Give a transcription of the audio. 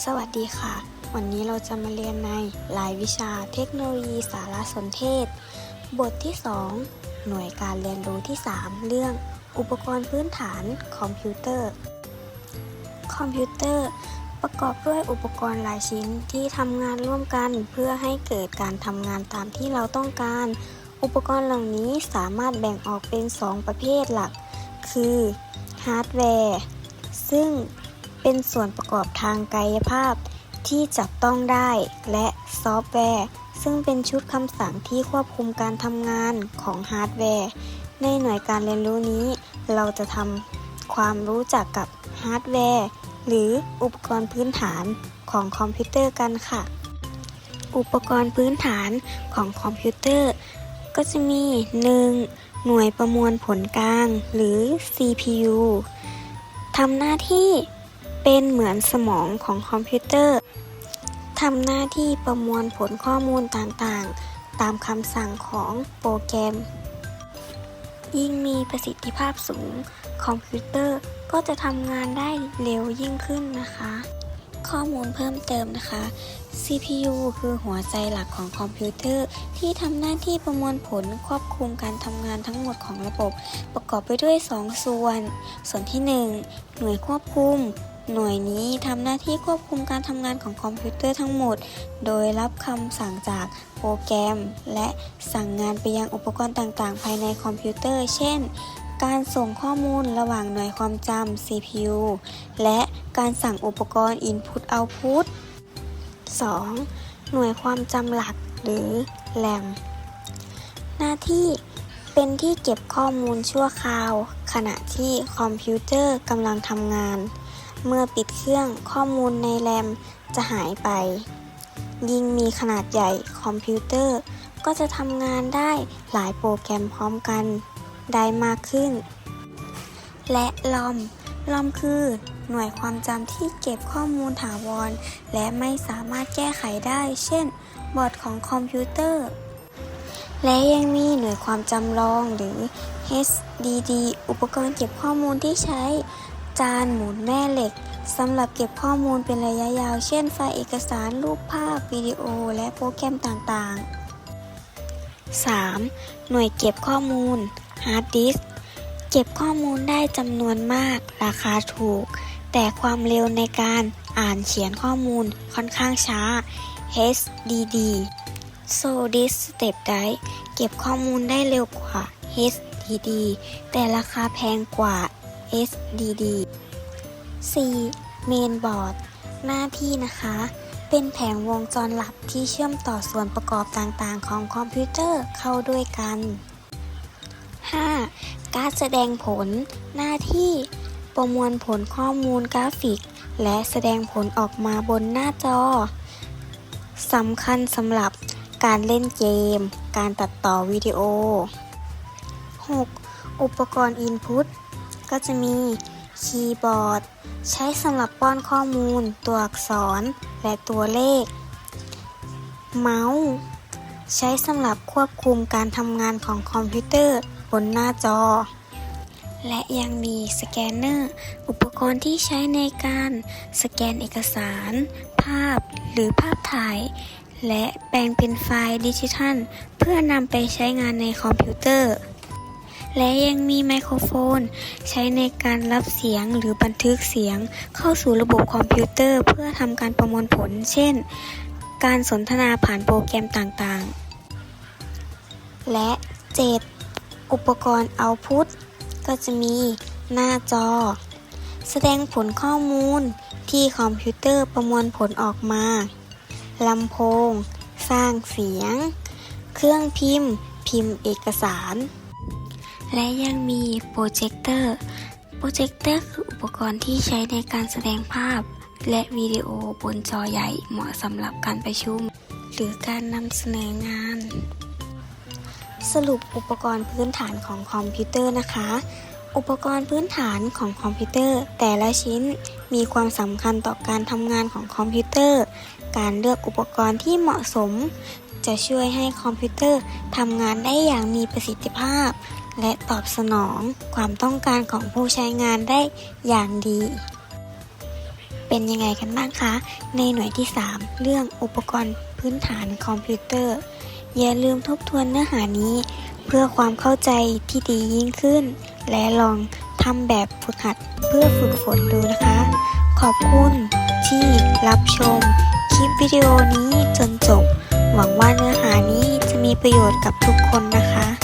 สวัสดีค่ะ วันนี้เราจะมาเรียนในรายวิชาเทคโนโลยีสารสนเทศ บทที่ 2 หน่วยการเรียนรู้ที่ 3 เรื่องอุปกรณ์พื้นฐานคอมพิวเตอร์ คอมพิวเตอร์ประกอบด้วยอุปกรณ์หลายชิ้นที่ทำงานร่วมกันเพื่อให้เกิดการทำงานตามที่เราต้องการ อุปกรณ์เหล่านี้สามารถแบ่งออกเป็น 2 ประเภทหลัก คือฮาร์ดแวร์ซึ่ง เป็นส่วนประกอบทางกายภาพที่จับต้องได้ และซอฟต์แวร์ ซึ่งเป็นชุดคำสั่งที่ควบคุมการทำงานของฮาร์ดแวร์ ในหน่วยการเรียนรู้นี้ เราจะทำความรู้จักกับฮาร์ดแวร์ หรืออุปกรณ์พื้นฐานของคอมพิวเตอร์กันค่ะ อุปกรณ์พื้นฐานของคอมพิวเตอร์ ก็จะมี 1. หน่วยประมวลผลกลาง หรือ CPU ทำหน้าที่ เป็นเหมือนสมองของคอมพิวเตอร์ทำหน้าที่ประมวลผลข้อมูลต่างๆ ตามคำสั่งของโปรแกรม ยิ่งมีประสิทธิภาพสูง คอมพิวเตอร์ก็จะทำงานได้เร็วยิ่งขึ้นนะคะ ข้อมูลเพิ่มเติมนะคะ CPU คือหัวใจหลักของคอมพิวเตอร์ ที่ทำหน้าที่ประมวลผลควบคุมการทำงานทั้งหมดของระบบ ประกอบไปด้วย 2 ส่วน ส่วนที่ 1 หน่วยควบคุม หน่วยนี้ทำหน้าที่ควบคุมการทำงานของคอมพิวเตอร์ทั้งหมด โดยรับคำสั่งจากโปรแกรม และสั่งงานไปยังอุปกรณ์ต่างๆ ภายในคอมพิวเตอร์ เช่น การส่งข้อมูลระหว่างหน่วยความจำ CPU และการสั่งอุปกรณ์ Input Output 2. หน่วยความจำหลักหรือ RAM หน้าที่เป็นที่เก็บข้อมูลชั่วคราว ขณะที่คอมพิวเตอร์กำลังทำงาน เมื่อปิดเครื่องข้อมูลในแรมจะหายไป ยิ่งมีขนาดใหญ่คอมพิวเตอร์ ก็จะทำงานได้หลายโปรแกรมพร้อมกัน ได้มากขึ้น และลอมลอมคือหน่วยความจำที่เก็บข้อมูลถาวร และไม่สามารถแก้ไขได้ เช่น บอร์ดของคอมพิวเตอร์ และยังมีหน่วยความจำลองหรือ HDD อุปกรณ์เก็บข้อมูลที่ใช้ จานหมุนแม่เหล็กสำหรับเก็บข้อมูลเป็นระยะยาว เช่นไฟล์เอกสารรูปภาพ วิดีโอ และโปรแกรมต่างๆ 3. หน่วยเก็บข้อมูลฮาร์ดดิสก์เก็บข้อมูลได้จำนวนมาก ราคาถูก แต่ความเร็วในการอ่านเขียนข้อมูลค่อนข้างช้า HDD So this step drive เก็บข้อมูลได้เร็วกว่า HDD แต่ราคาแพงกว่า SDD 4. Mainboard หน้าที่นะคะ เป็นแผงวงจรหลักที่เชื่อมต่อส่วนประกอบต่างๆ ของคอมพิวเตอร์เข้าด้วยกัน 5. การแสดงผล หน้าที่ ประมวลผลข้อมูลกราฟิก และแสดงผลออกมาบนหน้าจอสำคัญสำหรับการเล่นเกม การตัดต่อวิดีโอ 6. อุปกรณ์ Input ก็จะมีคีย์บอร์ด ใช้สำหรับป้อนข้อมูล ตัวอักษรและตัวเลข เมาส์ ใช้สำหรับควบคุมการทำงานของคอมพิวเตอร์บนหน้าจอ และยังมีสแกนเนอร์ อุปกรณ์ที่ใช้ในการสแกนเอกสาร ภาพหรือภาพถ่าย และแปลงเป็นไฟล์ดิจิทัล เพื่อนำไปใช้งานในคอมพิวเตอร์ และยังมีไมโครโฟน ใช้ในการรับเสียงหรือบันทึกเสียง เข้าสู่ระบบคอมพิวเตอร์ เพื่อทำการประมวลผล เช่น การสนทนาผ่านโปรแกรมต่างๆ และ 7. อุปกรณ์ Output ก็จะมีหน้าจอ แสดงผลข้อมูลที่คอมพิวเตอร์ประมวลผลออกมาลำโพง สร้างเสียง เครื่องพิมพ์ พิมพ์เอกสาร และยังมีโปรเจคเตอร์ โปรเจคเตอร์คืออุปกรณ์ที่ใช้ในการแสดงภาพ และวิดีโอบนจอใหญ่เหมาะสำหรับการประชุม หรือการนำเสนองาน สรุปอุปกรณ์พื้นฐานของคอมพิวเตอร์นะคะ อุปกรณ์พื้นฐานของคอมพิวเตอร์ แต่ละชิ้นมีความสำคัญต่อการทำงานของคอมพิวเตอร์ การเลือกอุปกรณ์ที่เหมาะสม จะช่วยให้คอมพิวเตอร์ทำงานได้อย่างมีประสิทธิภาพ และตอบสนองความต้องการของผู้ใช้งานได้อย่างดี เป็นยังไงกันบ้างคะ ในหน่วยที่ 3 เรื่องอุปกรณ์พื้นฐานคอมพิวเตอร์ อย่าลืมทบทวนเนื้อหานี้ เพื่อความเข้าใจที่ดียิ่งขึ้น และลองทำแบบฝึกหัดเพื่อฝึกฝนดูนะคะ ขอบคุณที่รับชมคลิปวิดีโอนี้ ประโยชน์กับทุกคนนะคะ